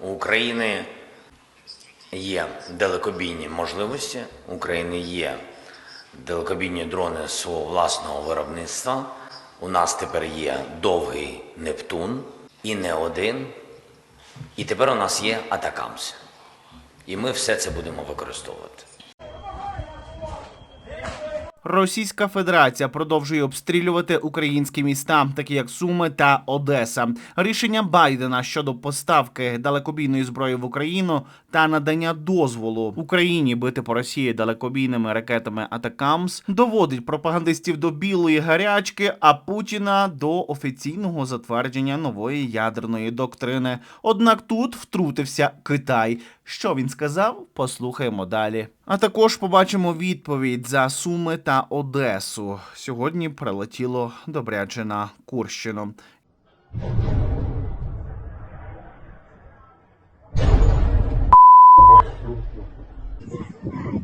У України є далекобійні можливості, у України є далекобійні дрони свого власного виробництва. У нас тепер є довгий Нептун і не один. І тепер у нас є Атакамс. І ми все це будемо використовувати. Російська Федерація продовжує обстрілювати українські міста, такі як Суми та Одеса. Рішення Байдена щодо поставки далекобійної зброї в Україну та надання дозволу Україні бити по Росії далекобійними ракетами Атакамс доводить пропагандистів до білої гарячки, а Путіна до офіційного затвердження нової ядерної доктрини. Однак тут втрутився Китай. Що він сказав? Послухаємо далі. А також побачимо відповідь за Суми та Одесу. Сьогодні прилетіло добряче на Курщину.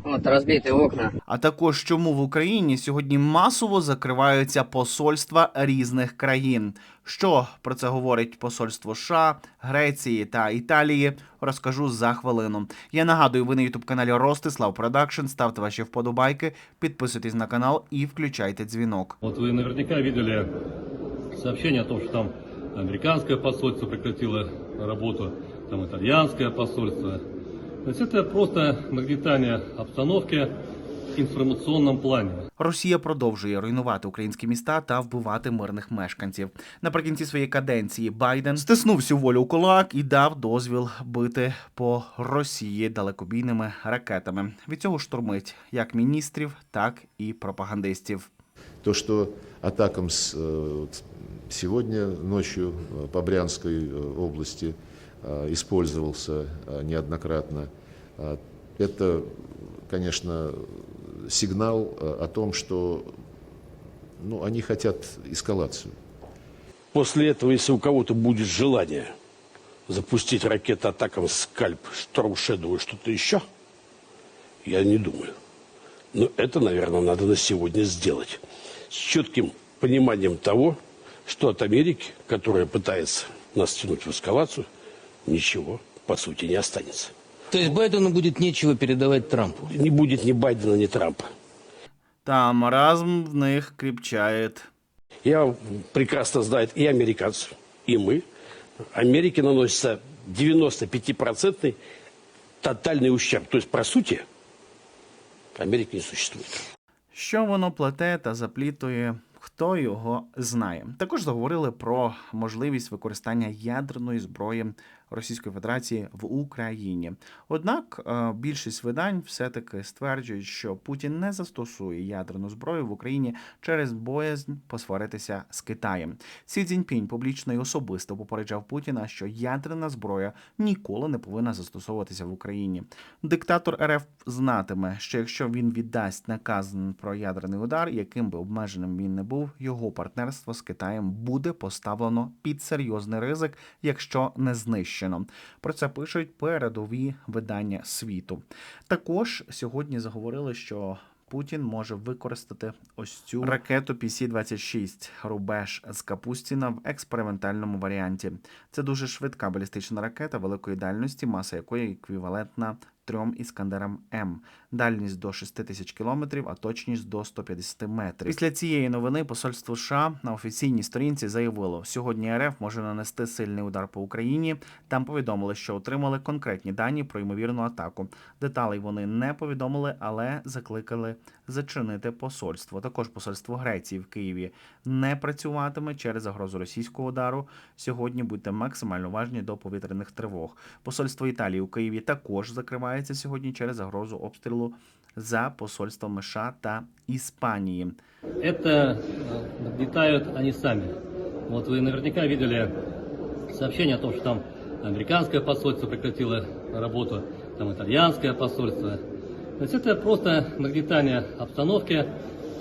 Вот разбитые окна. А також чому в Україні сьогодні масово закриваються посольства різних країн. Що про це говорить посольство США, Греції та Італії? Розкажу за хвилину. Я нагадую, ви на ютуб каналі Ростислав Продакшн. Ставте ваші вподобайки, підписуйтесь на канал і включайте дзвінок. Вот вы наверняка видели сообщение о том, что там американское посольство прекратило работу, там итальянское посольство. То есть это просто нагнетание обстановки в информационном плане. Росія продовжує руйнувати українські міста та вбивати мирних мешканців. Наприкінці своєї каденції Байден стиснув всю волю у кулак і дав дозвіл бити по Росії далекобійними ракетами. Від цього штурмить як міністрів, так і пропагандистів. То, что атакам с, э, вот сегодня ночью э, по Брянской э, области э, Использовался э, неоднократно, э, это, конечно, сигнал э, о том, что ну, они хотят эскалацию. После этого, если у кого-то будет желание запустить ракеты атакам «Скальп», «Шторм Шэдоу» и что-то еще, я не думаю. Но это, наверное, надо на сегодня сделать. С четким пониманием того, что от Америки, которая пытается нас тянуть в эскалацию, ничего, по сути, не останется. То есть Байдену будет нечего передавать Трампу. Не будет ни Байдена, ни Трампа. Та маразм в них кріпчає. Я прекрасно знает и американцы, и мы. Америке наносится 95% тотальный ущерб. То есть, по сути, Америки не существует. Що воно плете та заплітує, хто його знає. Також заговорили про можливість використання ядерної зброї Російської Федерації в Україні. Однак е, більшість видань все-таки стверджують, що Путін не застосує ядерну зброю в Україні через боязнь посваритися з Китаєм. Сі Цзіньпінь публічно і особисто попереджав Путіна, що ядерна зброя ніколи не повинна застосовуватися в Україні. Диктатор РФ знатиме, що якщо він віддасть наказ про ядерний удар, яким би обмеженим він не був, його партнерство з Китаєм буде поставлено під серйозний ризик, якщо не знищено. Про це пишуть передові видання світу. Також сьогодні заговорили, що. Путін може використати ось цю ракету PC-26 рубеж з Капустіна в експериментальному варіанті. Це дуже швидка балістична ракета великої дальності, маса якої еквівалентна трьом іскандерам М. Дальність до 6 тисяч кілометрів, а точність до 150 метрів. Після цієї новини посольство США на офіційній сторінці заявило, сьогодні РФ може нанести сильний удар по Україні. Там повідомили, що отримали конкретні дані про ймовірну атаку. Деталей вони не повідомили, але закликали зачинити посольство. Також посольство Греції в Києві не працюватиме через загрозу російського удару. Сьогодні будьте максимально уважні до повітряних тривог. Посольство Італії у Києві також закривається сьогодні через загрозу обстрілу за посольством США та Іспанії. Это э, нагнетают они сами. Вот вы наверняка видели сообщение о том, что там американское посольство прекратило работу, там итальянское посольство. То есть это просто нагнетание обстановки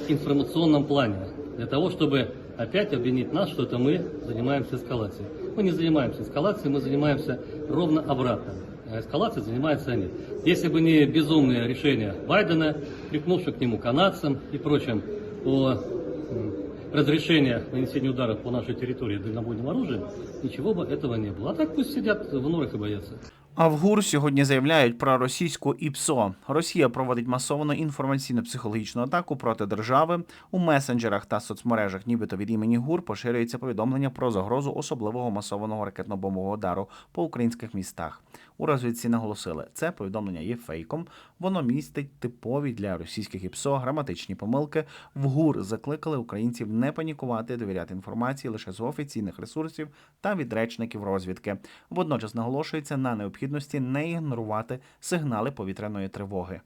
в информационном плане. Для того, чтобы опять обвинить нас, что это мы занимаемся эскалацией. Мы не занимаемся эскалацией, мы занимаемся ровно обратным. А эскалацией занимаются они. Если бы не безумные решения Байдена, припнувших к нему канадцам и прочим, о м, разрешения нанесения ударов по нашей территории дальнобойным оружием, ничего бы этого не было. А так пусть сидят в норах и боятся. А в ГУР сьогодні заявляють про російську ІПСО. Росія проводить масовану інформаційно-психологічну атаку проти держави. У месенджерах та соцмережах, нібито від імені ГУР, поширюється повідомлення про загрозу особливого масованого ракетно-бомбового удару по українських містах. У розвідці наголосили, це повідомлення є фейком. Воно містить типові для російських ІПСО граматичні помилки. В ГУР закликали українців не панікувати, довіряти інформації лише з офіційних ресурсів та від речників розвідки. Водночас наголошується на необхідності не ігнорувати сигнали повітряної тривоги.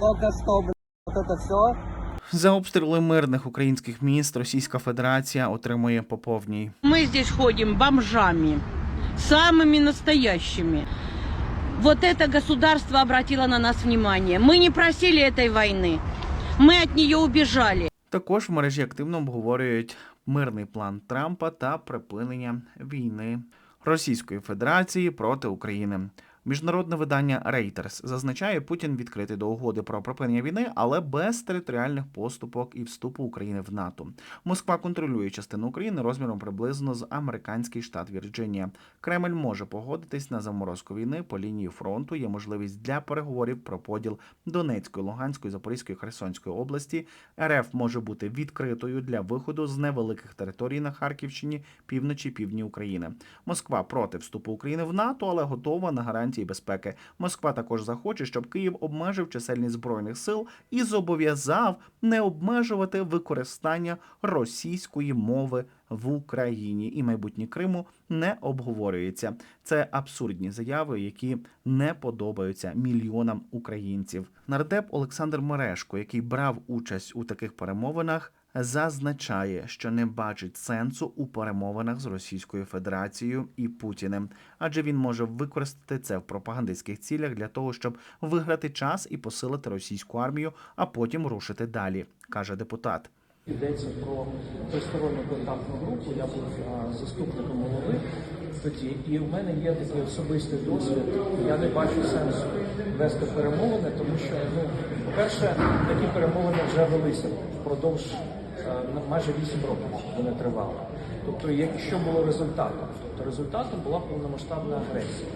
Только что блин, вот это все. За обстріли мирних українських міст Російська Федерація отримує по повній. Мы здесь ходим бомжами, самыми настоящими. Вот это государство обратило на нас внимание. Мы не просили этой войны. Мы от нее убежали. Також в мережі активно обговорюють мирний план Трампа та припинення війни Російської Федерації проти України. Міжнародне видання Reuters зазначає, Путін відкритий до угоди про припинення війни, але без територіальних поступок і вступу України в НАТО. Москва контролює частину України розміром приблизно з американський штат Вірджинія. Кремль може погодитись на заморозку війни по лінії фронту. Є можливість для переговорів про поділ Донецької, Луганської, Запорізької, Херсонської області. РФ може бути відкритою для виходу з невеликих територій на Харківщині, півночі, півдні України. Москва проти вступу України в НАТО, але готова на гарантії безпеки. Москва також захоче, щоб Київ обмежив чисельність збройних сил і зобов'язав не обмежувати використання російської мови в Україні. І майбутнє Криму не обговорюється. Це абсурдні заяви, які не подобаються мільйонам українців. Нардеп Олександр Мерешко, який брав участь у таких перемовинах. Зазначає, що не бачить сенсу у перемовинах з Російською Федерацією і Путіним, адже він може використати це в пропагандистських цілях для того, щоб виграти час і посилити російську армію, а потім рушити далі, каже депутат. Йдеться про тристоронню контактну групу. Я був заступником голови тоді, і в мене є такий особистий досвід. Я не бачу сенсу вести перемовини, тому що ну, по-перше, такі перемовини вже велися впродовж е, майже 8 років вони тривали. Тобто, якщо було результатом, тобто результатом була повномасштабна агресія.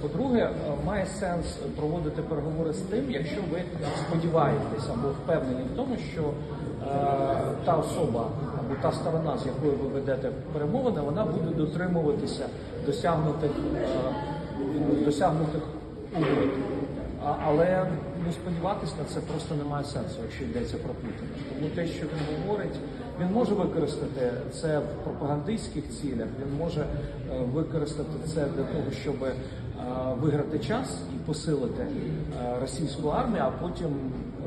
По-друге, е, має сенс проводити переговори з тим, якщо ви сподіваєтесь або впевнені в тому, що е, та особа або та сторона, з якою ви ведете перемовини, вона буде дотримуватися досягнутих, е, досягнутих угод. Але ну, сподіватися на це просто немає сенсу, якщо йдеться про Путіна. Тому те, що він говорить, він може використати це в пропагандистських цілях, він може е, використати це для того, щоб е, виграти час і посилити е, російську армію, а потім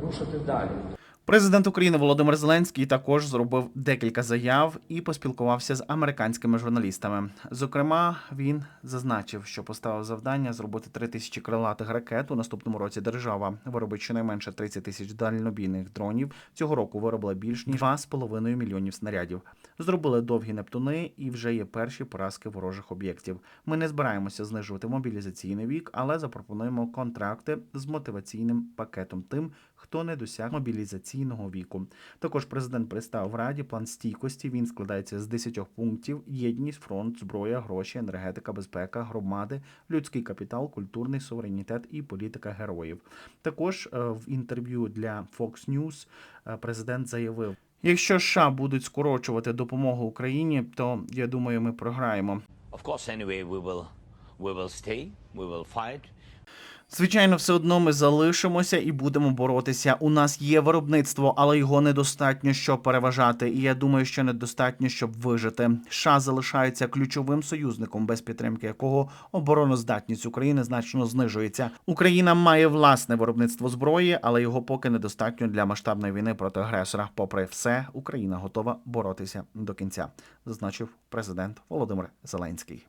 рушити далі. Президент України Володимир Зеленський також зробив декілька заяв і поспілкувався з американськими журналістами. Зокрема, він зазначив, що поставив завдання зробити 3 тисячі крилатих ракет. У наступному році держава виробить щонайменше 30 тисяч дальнобійних дронів. Цього року виробила більш ніж 2,5 мільйонів снарядів. Зробили довгі нептуни, і вже є перші поразки ворожих об'єктів. Ми не збираємося знижувати мобілізаційний вік, але запропонуємо контракти з мотиваційним пакетом тим, хто не досяг мобілізаційного віку. Також президент представив в раді план стійкості. Він складається з 10 пунктів: єдність, фронт, зброя, гроші, енергетика, безпека, громади, людський капітал, культурний суверенітет і політика героїв. Також е, в інтерв'ю для Fox News е, президент заявив. Якщо США будуть скорочувати допомогу Україні, то я думаю, ми програємо. Of course, anyway, we will, we will stay, we will fight. Звичайно, все одно ми залишимося і будемо боротися. У нас є виробництво, але його недостатньо, щоб переважати. І я думаю, що недостатньо, щоб вижити. США залишається ключовим союзником, без підтримки якого обороноздатність України значно знижується. Україна має власне виробництво зброї, але його поки недостатньо для масштабної війни проти агресора. Попри все, Україна готова боротися до кінця, зазначив президент Володимир Зеленський.